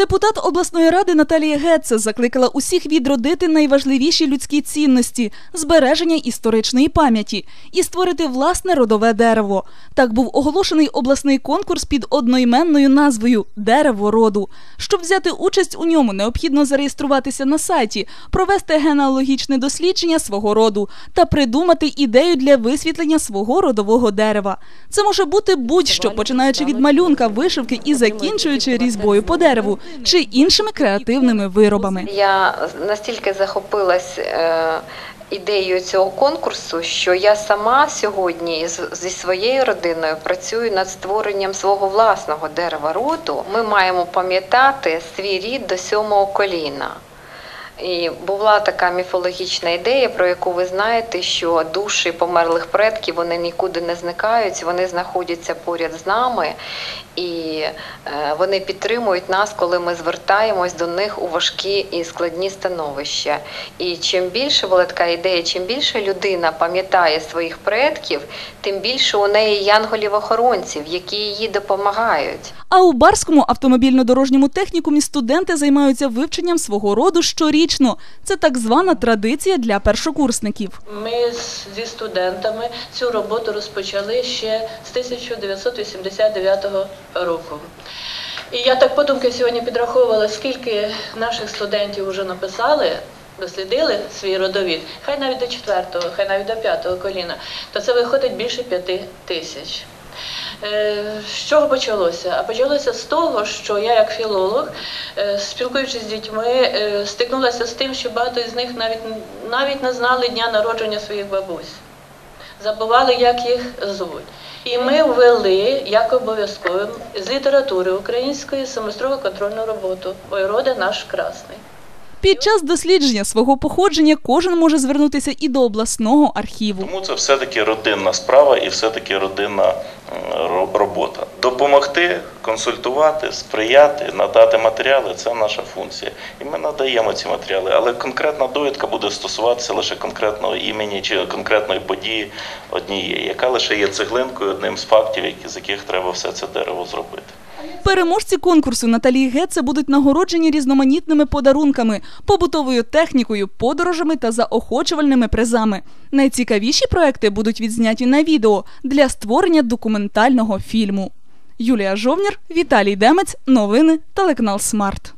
Депутат обласної ради Наталія Гетце закликала усіх відродити найважливіші людські цінності збереження історичної пам'яті і створити власне родове дерево. Так був оголошений обласний конкурс під одноіменною назвою Дерево роду. Щоб взяти участь у ньому, необхідно зареєструватися на сайті, провести генеалогічне дослідження свого роду та придумати ідею для висвітлення свого родового дерева. Це може бути будь-що, починаючи від малюнка, вишивки і закінчуючи різьбою по дереву чи іншими креативними виробами. Я настільки захопилась е, ідеєю цього конкурсу, що я сама сьогодні зі своєю родиною працюю над створенням свого власного дерева роду. Ми маємо пам'ятати свій рід до сьомого коліна. І була така міфологічна ідея, про яку ви знаєте, що душі померлих предків вони нікуди не зникають, вони знаходяться поряд з нами, і е, вони підтримують нас, коли ми звертаємось до них у важкі і складні становища. І чим більше була така ідея, чим більше людина пам'ятає своїх предків, тим більше у неї янголів-охоронців, які їй допомагають. А у Барському автомобільно-дорожньому технікумі студенти займаються вивченням свого роду щорічно. Це так звана традиція для першокурсників. Ми зі студентами цю роботу розпочали ще з 1989 року. І я так подумки сьогодні підраховувала, скільки наших студентів вже написали, дослідили свій родовід, хай навіть до четвертого, хай навіть до п'ятого коліна, то це виходить більше п'яти тисяч. Е, З чого почалося? А почалося з того, що я, як філолог, е, спілкуючись з дітьми, е, стикнулася з тим, що багато з них навіть навіть не знали дня народження своїх бабусь, забували, як їх звуть. І ми ввели як обов'язковим з літератури української семестрову контрольну роботу Ой, роде наш красний. Під час дослідження свого походження кожен може звернутися і до обласного архіву. Тому це все-таки родинна справа і все-таки родинна м, ро- робота. Допомогти, консультувати, сприяти, надати матеріали це наша функція. І ми надаємо ці матеріали. Але конкретна довідка буде стосуватися лише конкретного імені чи конкретної події однієї, яка лише є цеглинкою, одним з фактів, з яких треба все це дерево зробити. Переможці конкурсу Наталії Геце будуть нагороджені різноманітними подарунками, побутовою технікою, подорожами та заохочувальними призами. Найцікавіші проекти будуть відзняті на відео для створення документального фільму. Юлія Жовнір, Віталій Демець, новини, телеканал Смарт.